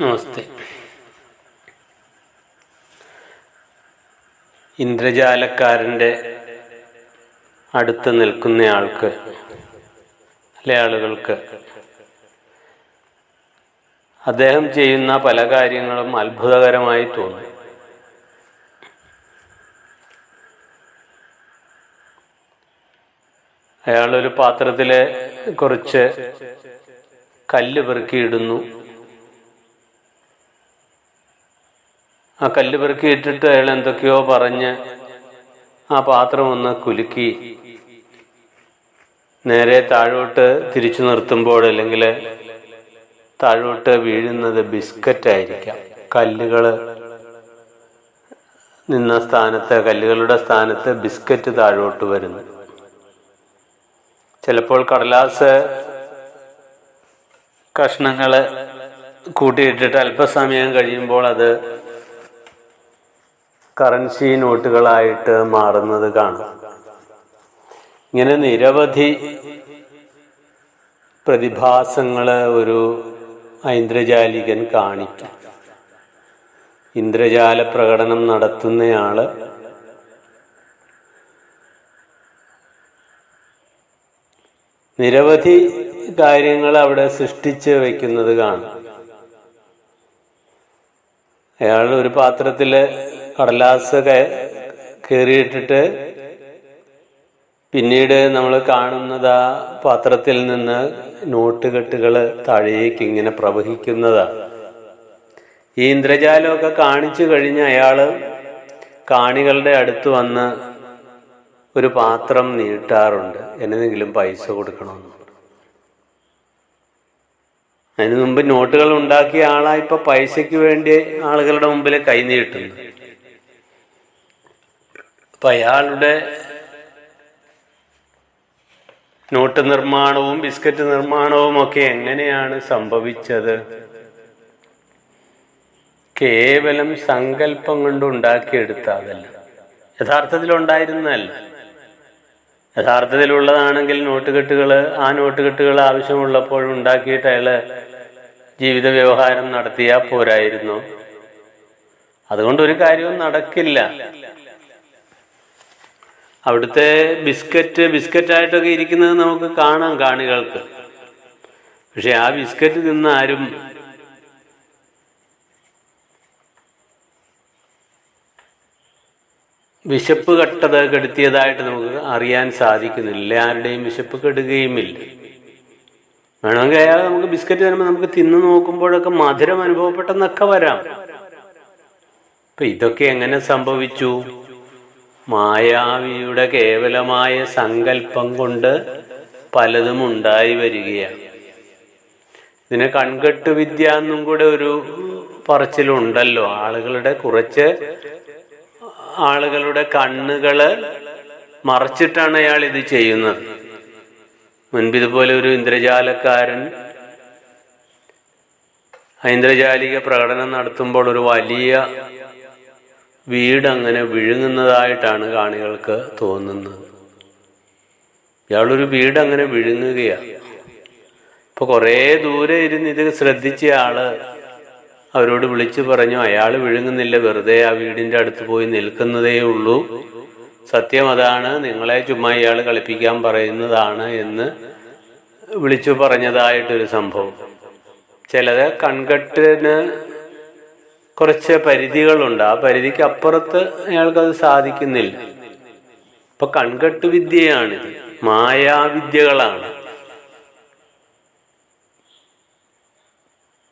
നമസ്തേ. ഇന്ദ്രജാലക്കാരന്റെ അടുത്ത് നിൽക്കുന്നയാൾക്ക് അല്ലെ ആളുകൾക്ക് അദ്ദേഹം ചെയ്യുന്ന പല കാര്യങ്ങളും അത്ഭുതകരമായി തോന്നി. അയാളൊരു പാത്രത്തിലെ കുറച്ച് കല്ല് പെറുക്കിയിടുന്നു. ആ കല്ല് പെറുക്കി ഇട്ടിട്ട് അയാൾ എന്തൊക്കെയോ പറഞ്ഞ് ആ പാത്രം ഒന്ന് കുലുക്കി. നേരെ താഴോട്ട് തിരിച്ചു നിർത്തുമ്പോൾ അല്ലെങ്കിൽ താഴോട്ട് വീഴുന്നത് ബിസ്ക്കറ്റ് ആയിരിക്കാം കല്ലുകൾ നിന്ന സ്ഥാനത്ത് കല്ലുകളുടെ സ്ഥാനത്ത് ബിസ്ക്കറ്റ് താഴോട്ട് വരുന്നു. ചിലപ്പോൾ കടലാസ് കഷ്ണങ്ങൾ കൂട്ടിയിട്ടിട്ട് അല്പസമയം കഴിയുമ്പോൾ അത് കറൻസി നോട്ടുകളായിട്ട് മാറുന്നത് കാണാം. ഇങ്ങനെ നിരവധി പ്രതിഭാസങ്ങൾ ഒരു ഐന്ദ്രജാലികൻ കാണിക്കും ഇന്ദ്രജാല പ്രകടനം നടത്തുന്നയാൾ നിരവധി കാര്യങ്ങൾ അവിടെ സൃഷ്ടിച്ച് വയ്ക്കുന്നത് കാണാം. അയാൾ ഒരു പാത്രത്തിൽ കടലാസ് കയറിയിട്ടിട്ട് പിന്നീട് നമ്മൾ കാണുന്നത് ആ പാത്രത്തിൽ നിന്ന് നോട്ടുകെട്ടുകൾ താഴേക്ക് ഇങ്ങനെ പ്രവഹിക്കുന്നതാണ് ഈ ഇന്ദ്രജാലമൊക്കെ കാണിച്ചു കഴിഞ്ഞ് അയാൾ കാണികളുടെ അടുത്ത് വന്ന് ഒരു പാത്രം നീട്ടാറുണ്ട്. എന്തെങ്കിലും പൈസ കൊടുക്കണമെന്ന് അതിനു മുമ്പ് നോട്ടുകൾ ഉണ്ടാക്കിയ ആളാ ഇപ്പൊ പൈസയ്ക്ക് വേണ്ടി ആളുകളുടെ മുമ്പിൽ കൈ നീട്ടുന്നു അപ്പൊ അയാളുടെ നോട്ട് നിർമ്മാണവും ബിസ്ക്കറ്റ് നിർമ്മാണവും ഒക്കെ എങ്ങനെയാണ് സംഭവിച്ചത്? കേവലം സങ്കല്പം കൊണ്ട് ഉണ്ടാക്കിയെടുത്ത അതല്ല. യഥാർത്ഥത്തിൽ ഉണ്ടായിരുന്നല്ല യഥാർത്ഥത്തിലുള്ളതാണെങ്കിൽ നോട്ടുകെട്ടുകൾ ആ നോട്ടുകെട്ടുകൾ ആവശ്യമുള്ളപ്പോൾ ഉണ്ടാക്കിയിട്ട് അയാൾ ജീവിത വ്യവഹാരം നടത്തിയാൽ പോരായിരുന്നു. അതുകൊണ്ട് ഒരു കാര്യവും നടക്കില്ല. അവിടുത്തെ ബിസ്ക്കറ്റ് ബിസ്ക്കറ്റായിട്ടൊക്കെ ഇരിക്കുന്നത് നമുക്ക് കാണാം കാണികൾക്ക്. പക്ഷെ ആ ബിസ്ക്കറ്റ് തിന്ന് ആരും വിശപ്പ് കട്ടത് കെടുത്തിയതായിട്ട് നമുക്ക് അറിയാൻ സാധിക്കുന്നില്ല. ആരുടെയും വിശപ്പ് കെടുകയുമില്ല. വേണമെങ്കിൽ അയാൾ നമുക്ക് ബിസ്ക്കറ്റ് തരുമ്പോൾ നമുക്ക് തിന്നു നോക്കുമ്പോഴൊക്കെ മധുരം അനുഭവപ്പെട്ടെന്നൊക്കെ വരാം. അപ്പൊ ഇതൊക്കെ എങ്ങനെ സംഭവിച്ചു? മായാവിയുടെ കേവലമായ സങ്കല്പം കൊണ്ട് പലതും ഉണ്ടായി വരികയാണ്. ഇതിനെ കൺകെട്ട് വിദ്യ എന്നും കൂടെ ഒരു പറച്ചിലുണ്ടല്ലോ. ആളുകളുടെ കുറച്ച് ആളുകളുടെ കണ്ണുകൾ മറച്ചിട്ടാണ് അയാൾ ഇത് ചെയ്യുന്നത്. മുൻപിതുപോലെ ഒരു ഇന്ദ്രജാലക്കാരൻ ഐന്ദ്രജാലിക പ്രകടനം നടത്തുമ്പോൾ ഒരു വലിയ വീട് അങ്ങനെ വിഴുങ്ങുന്നതായിട്ടാണ് കാണികൾക്ക് തോന്നുന്നത്. ഇയാളൊരു വീട് അങ്ങനെ വിഴുങ്ങുകയാണ് ഇപ്പൊ കുറേ ദൂരെ ഇരുന്ന് ഇത് ശ്രദ്ധിച്ച ആൾ അവരോട് വിളിച്ചു പറഞ്ഞു അയാൾ വിഴുങ്ങുന്നില്ല വെറുതെ ആ വീടിന്റെ അടുത്ത് പോയി നിൽക്കുന്നതേ ഉള്ളൂ. സത്യം അതാണ് നിങ്ങളെ ചുമ്മാ ഇയാൾ കളിപ്പിക്കാൻ പറയുന്നതാണ് എന്ന് വിളിച്ചു പറഞ്ഞതായിട്ടൊരു സംഭവം. ചിലത് കൺകെട്ടിന് കുറച്ച് പരിധികളുണ്ട്. ആ പരിധിക്ക് അപ്പുറത്ത് അയാൾക്കത് സാധിക്കുന്നില്ല. ഇപ്പൊ കൺകെട്ട് വിദ്യയാണിത്. മായാവിദ്യകളാണ്.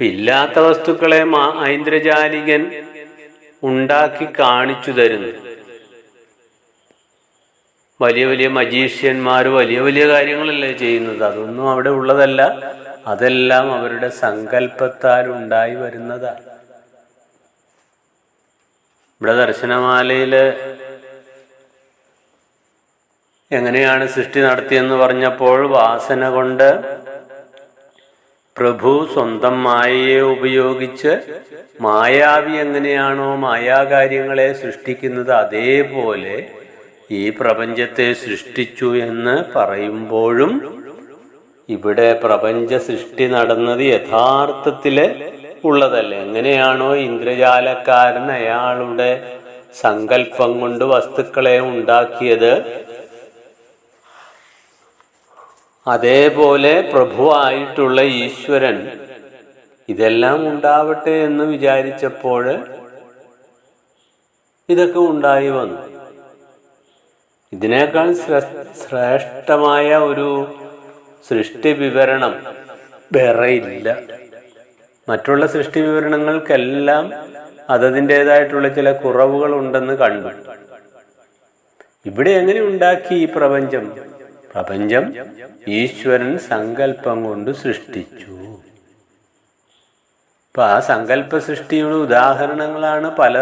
ഇല്ലാത്ത വസ്തുക്കളെ ഐന്ദ്രജാലികൻ ഉണ്ടാക്കി കാണിച്ചു തരുന്നു. വലിയ വലിയ മജീഷ്യന്മാർ വലിയ വലിയ കാര്യങ്ങളല്ലേ ചെയ്യുന്നത്. അതൊന്നും അവിടെ ഉള്ളതല്ല. അതെല്ലാം അവരുടെ സങ്കല്പത്താൽ ഉണ്ടായി വരുന്നതാണ്. ഇവിടെ ദർശനമാലയിൽ എങ്ങനെയാണ് സൃഷ്ടി നടത്തിയെന്ന് പറഞ്ഞപ്പോൾ വാസന കൊണ്ട് പ്രഭു സ്വന്തം മായയെ ഉപയോഗിച്ച് മായാവി എങ്ങനെയാണോ മായാകാര്യങ്ങളെ സൃഷ്ടിക്കുന്നത് അതേപോലെ ഈ പ്രപഞ്ചത്തെ സൃഷ്ടിച്ചു എന്ന് പറയുമ്പോഴും ഇവിടെ പ്രപഞ്ച സൃഷ്ടി നടന്നത് യഥാർത്ഥത്തിൽ ഉള്ളതല്ല എങ്ങനെയാണോ ഇന്ദ്രജാലക്കാരൻ അയാളുടെ സങ്കല്പം കൊണ്ട് വസ്തുക്കളെ ഉണ്ടാക്കിയത്. അതേപോലെ പ്രഭുവായിട്ടുള്ള ഈശ്വരൻ ഇതെല്ലാം ഉണ്ടാവട്ടെ എന്ന് വിചാരിച്ചപ്പോൾ ഇതൊക്കെ ഉണ്ടായി വന്നു. ഇതിനേക്കാൾ ശ്രേഷ്ഠമായ ഒരു സൃഷ്ടി വിവരണം വേറെ ഇല്ല. മറ്റുള്ള സൃഷ്ടി വിവരണങ്ങൾക്കെല്ലാം അതതിന്റെതായിട്ടുള്ള ചില കുറവുകൾ ഉണ്ടെന്ന് കണ്ടു. ഇവിടെ എങ്ങനെ ഉണ്ടാക്കി ഈ പ്രപഞ്ചം? പ്രപഞ്ചം ഈശ്വരൻ സങ്കല്പം കൊണ്ട് സൃഷ്ടിച്ചു. അപ്പൊ ആ സങ്കല്പ സൃഷ്ടിയുടെ ഉദാഹരണങ്ങളാണ് പല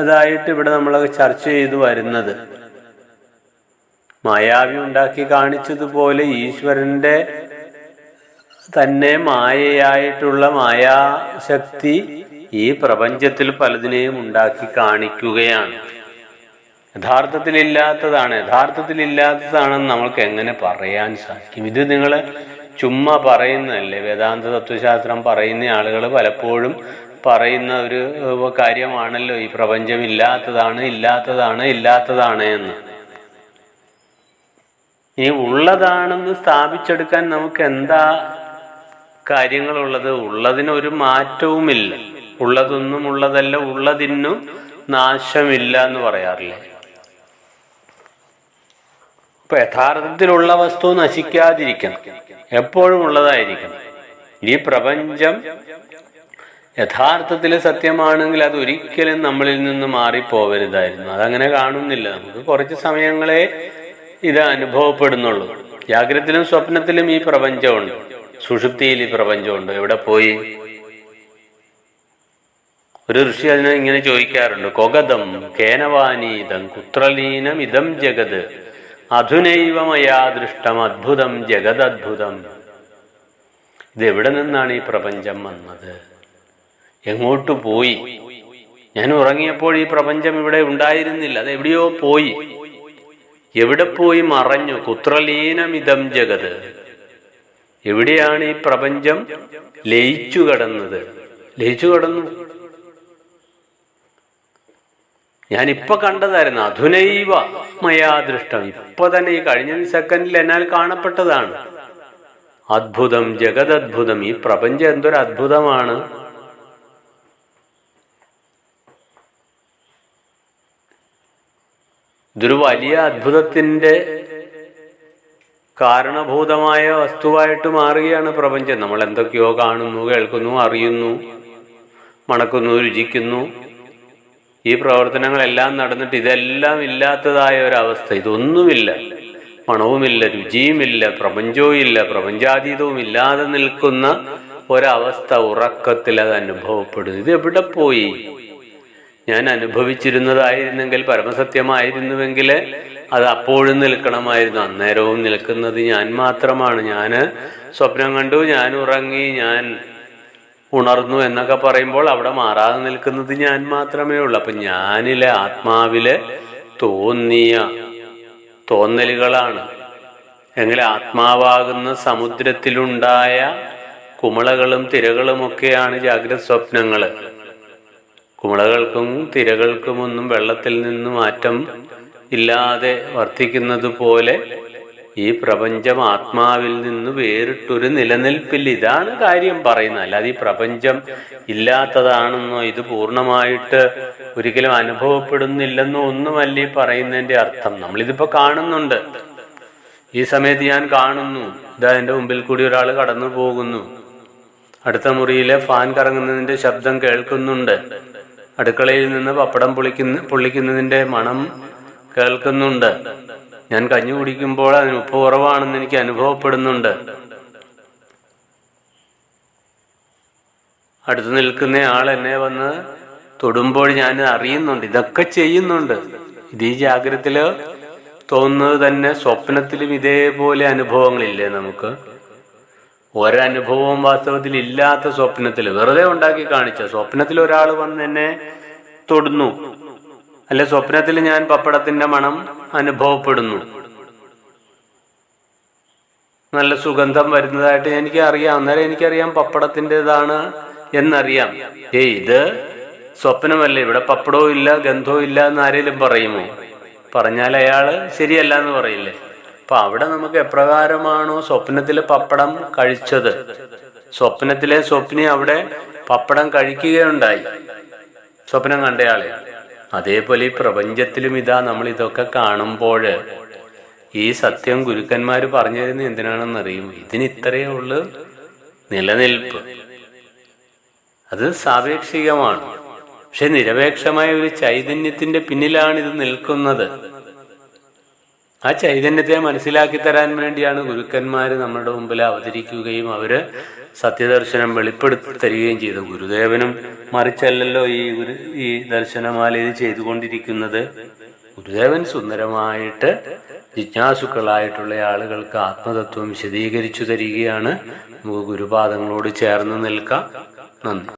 ഇതായിട്ട് ഇവിടെ നമ്മൾ ചർച്ച ചെയ്തു വരുന്നത്. മായാവി ഉണ്ടാക്കി കാണിച്ചതുപോലെ ഈശ്വരന്റെ തന്നെ മായയായിട്ടുള്ള മായാശക്തി ഈ പ്രപഞ്ചത്തിൽ പലതിനെയും ഉണ്ടാക്കി കാണിക്കുകയാണ്. യഥാർത്ഥത്തിലില്ലാത്തതാണ്. യഥാർത്ഥത്തിലില്ലാത്തതാണെന്ന് നമ്മൾക്ക് എങ്ങനെ പറയാൻ സാധിക്കും? ഇത് നിങ്ങൾ ചുമ്മാ പറയുന്നതല്ലേ? വേദാന്ത തത്വശാസ്ത്രം പറയുന്ന ആളുകൾ പലപ്പോഴും പറയുന്ന ഒരു കാര്യമാണല്ലോ. ഈ പ്രപഞ്ചം ഇല്ലാത്തതാണ് ഇല്ലാത്തതാണ് ഇല്ലാത്തതാണ് എന്ന്. ഇനി ഉള്ളതാണെന്ന് സ്ഥാപിച്ചെടുക്കാൻ നമുക്ക് എന്താ കാര്യങ്ങളുള്ളത് ഉള്ളതിനൊരു മാറ്റവുമില്ല. ഉള്ളതൊന്നും ഉള്ളതല്ല ഉള്ളതിനു നാശമില്ല എന്ന് പറയാറില്ലേ. ഇപ്പൊ യഥാർത്ഥത്തിലുള്ള വസ്തു നശിക്കാതിരിക്കണം. എപ്പോഴും ഉള്ളതായിരിക്കണം. ഈ പ്രപഞ്ചം യഥാർത്ഥത്തിൽ സത്യമാണെങ്കിൽ അത് ഒരിക്കലും നമ്മളിൽ നിന്ന് മാറിപ്പോവരുതായിരുന്നു. അതങ്ങനെ കാണുന്നില്ല. നമുക്ക് കുറച്ച് സമയങ്ങളെ ഇത് അനുഭവപ്പെടുന്നുള്ളൂ. ജാഗ്രതത്തിലും സ്വപ്നത്തിലും ഈ പ്രപഞ്ചമുണ്ട്. സുഷുപ്തിയിൽ ഈ പ്രപഞ്ചമുണ്ട്. എവിടെ പോയി? ഒരു ഋഷി അതിനെ ഇങ്ങനെ ചോദിക്കാറുണ്ട്. കൊഗതം കേനവാനീതം കുത്രലീനം ഇതം ജഗത്. അധുനൈവമയാ ദൃഷ്ടം അദ്ഭുതം ജഗത് അദ്ഭുതം എവിടെ നിന്നാണ് ഈ പ്രപഞ്ചം വന്നത്? എങ്ങോട്ട് പോയി? ഞാൻ ഉറങ്ങിയപ്പോൾ ഈ പ്രപഞ്ചം ഇവിടെ ഉണ്ടായിരുന്നില്ല. അത് എവിടെയോ പോയി. എവിടെ പോയി മറഞ്ഞു? കുത്രലീനം കുത്രലീനമിതം ജഗത്. എവിടെയാണ് ഈ പ്രപഞ്ചം ലയിച്ചു കടന്നത്? ലയിച്ചു കടന്നു. ഞാൻ ഇപ്പൊ കണ്ടതായിരുന്നു. അധുനൈവ മയാദൃഷ്ടം ഇപ്പൊ തന്നെ ഈ കഴിഞ്ഞ സെക്കൻഡിൽ എന്നാൽ കാണപ്പെട്ടതാണ്. അത്ഭുതം ജഗത് അത്ഭുതം ഈ പ്രപഞ്ചം എന്തൊരു അത്ഭുതമാണ്. ഇതൊരു വലിയ അദ്ഭുതത്തിന്റെ കാരണഭൂതമായ വസ്തുവായിട്ട് മാറുകയാണ് പ്രപഞ്ചം. നമ്മൾ എന്തൊക്കെയോ കാണുന്നു കേൾക്കുന്നു അറിയുന്നു മണക്കുന്നു രുചിക്കുന്നു. ഈ പ്രവർത്തനങ്ങളെല്ലാം നടന്നിട്ട് ഇതെല്ലാം ഇല്ലാത്തതായ ഒരവസ്ഥ. ഇതൊന്നുമില്ല. മണവുമില്ല രുചിയുമില്ല പ്രപഞ്ചവും ഇല്ല പ്രപഞ്ചാതീതവും ഇല്ലാതെ നിൽക്കുന്ന ഒരവസ്ഥ ഉറക്കത്തിൽ അത് അനുഭവപ്പെടുന്നു. ഇത് എവിടെ പോയി? ഞാൻ അനുഭവിച്ചിരുന്നതായിരുന്നെങ്കിൽ പരമസത്യമായിരുന്നുവെങ്കിൽ അത് അപ്പോഴും നിൽക്കണമായിരുന്നു. അന്നേരവും നിൽക്കുന്നത് ഞാൻ മാത്രമാണ്. ഞാൻ സ്വപ്നം കണ്ടു ഞാൻ ഉറങ്ങി ഞാൻ ഉണർന്നു എന്നൊക്കെ പറയുമ്പോൾ അവിടെ മാറാതെ നിൽക്കുന്നത് ഞാൻ മാത്രമേ ഉള്ളൂ. അപ്പം ഞാനിലെ ആത്മാവിലെ തോന്നിയ തോന്നലുകളാണ്. എങ്കിൽ ആത്മാവാകുന്ന സമുദ്രത്തിലുണ്ടായ കുമളകളും തിരകളുമൊക്കെയാണ് ജാഗ്രത സ്വപ്നങ്ങൾ കുമളകൾക്കും തിരകൾക്കുമൊന്നും വെള്ളത്തിൽ നിന്ന് മാറ്റം ഇല്ലാതെ വർത്തിക്കുന്നത് പോലെ ഈ പ്രപഞ്ചം ആത്മാവിൽ നിന്ന് വേറിട്ടൊരു നിലനിൽപ്പിൽ ഇതാണ് കാര്യം പറയുന്നത്. അല്ലാതെ ഈ പ്രപഞ്ചം ഇല്ലാത്തതാണെന്നോ ഇത് പൂർണമായിട്ട് ഒരിക്കലും അനുഭവപ്പെടുന്നില്ലെന്നോ ഒന്നുമല്ല ഈ പറയുന്നതിന്റെ അർത്ഥം. നമ്മളിതിപ്പോ കാണുന്നുണ്ട്. ഈ സമയത്ത് ഞാൻ കാണുന്നു. ഇതാ എന്റെ മുമ്പിൽ കൂടി ഒരാൾ കടന്നു പോകുന്നു. അടുത്ത മുറിയിലെ ഫാൻ കറങ്ങുന്നതിന്റെ ശബ്ദം കേൾക്കുന്നുണ്ട്. അടുക്കളയിൽ നിന്ന് പപ്പടം പൊളിക്കുന്ന പൊള്ളിക്കുന്നതിന്റെ മണം കേൾക്കുന്നുണ്ട്. ഞാൻ കഞ്ഞി കുടിക്കുമ്പോൾ അതിന് ഉപ്പ് കുറവാണെന്ന് എനിക്ക് അനുഭവപ്പെടുന്നുണ്ട്. അടുത്ത് നിൽക്കുന്ന ആൾ എന്നെ വന്ന് തൊടുമ്പോൾ ഞാൻ അറിയുന്നുണ്ട്. ഇതൊക്കെ ചെയ്യുന്നുണ്ട്. ഇത് ഈ ജാഗ്രതത്തിൽ തോന്നുന്നത് തന്നെ സ്വപ്നത്തിലും ഇതേപോലെ അനുഭവങ്ങളില്ലേ നമുക്ക്? ഒരനുഭവവും വാസ്തവത്തിൽ ഇല്ലാത്ത സ്വപ്നത്തിൽ. വെറുതെ ഉണ്ടാക്കി കാണിച്ച. സ്വപ്നത്തിൽ ഒരാൾ വന്ന് എന്നെ തൊടുന്നു. അല്ലെ സ്വപ്നത്തിൽ ഞാൻ പപ്പടത്തിന്റെ മണം അനുഭവപ്പെടുന്നു. നല്ല സുഗന്ധം വരുന്നതായിട്ട് എനിക്ക് അറിയാം അന്നേരം എനിക്കറിയാം പപ്പടത്തിന്റെതാണ് എന്നറിയാം. ഏയ് ഇത് സ്വപ്നമല്ല? ഇവിടെ പപ്പടവും ഇല്ല ഗന്ധവും ഇല്ല എന്ന് ആരെങ്കിലും പറയുമോ? പറഞ്ഞാൽ അയാൾ ശരിയല്ല എന്ന് പറയില്ലേ? അപ്പൊ അവിടെ നമുക്ക് എപ്രകാരമാണോ സ്വപ്നത്തിലെ പപ്പടം കഴിച്ചത്? സ്വപ്നത്തിലെ സ്വപ്നി അവിടെ പപ്പടം കഴിക്കുകയുണ്ടായി. സ്വപ്നം കണ്ടയാളെ അതേപോലെ ഈ പ്രപഞ്ചത്തിലും ഇതാ നമ്മൾ ഇതൊക്കെ കാണുമ്പോൾ ഈ സത്യം ഗുരുക്കന്മാർ പറഞ്ഞു തരുന്നത് എന്തിനാണെന്ന് അറിയും ഇതിന് ഇത്രയേ ഉള്ളു നിലനിൽപ്പ്. അത് സാപേക്ഷികമാണ്. പക്ഷെ നിരപേക്ഷമായ ഒരു ചൈതന്യത്തിന്റെ പിന്നിലാണ് ഇത് നിൽക്കുന്നത്. ആ ചൈതന്യത്തെ മനസ്സിലാക്കി തരാൻ വേണ്ടിയാണ് ഗുരുക്കന്മാർ നമ്മുടെ മുമ്പിൽ അവതരിക്കുകയും അവർ സത്യദർശനം വെളിപ്പെടുത്തി തരികയും ചെയ്തു. ഗുരുദേവനും മറിച്ചല്ലല്ലോ ഈ ഗുരു ഈ ദർശനമാല ഇത് ചെയ്തുകൊണ്ടിരിക്കുന്നത്. ഗുരുദേവൻ സുന്ദരമായിട്ട് ജിജ്ഞാസുക്കളായിട്ടുള്ള ആളുകൾക്ക് ആത്മതത്വം വിശദീകരിച്ചു തരികയാണ്. നമുക്ക് ഗുരുപാദങ്ങളോട് ചേർന്ന് നിൽക്കാം. നന്ദി.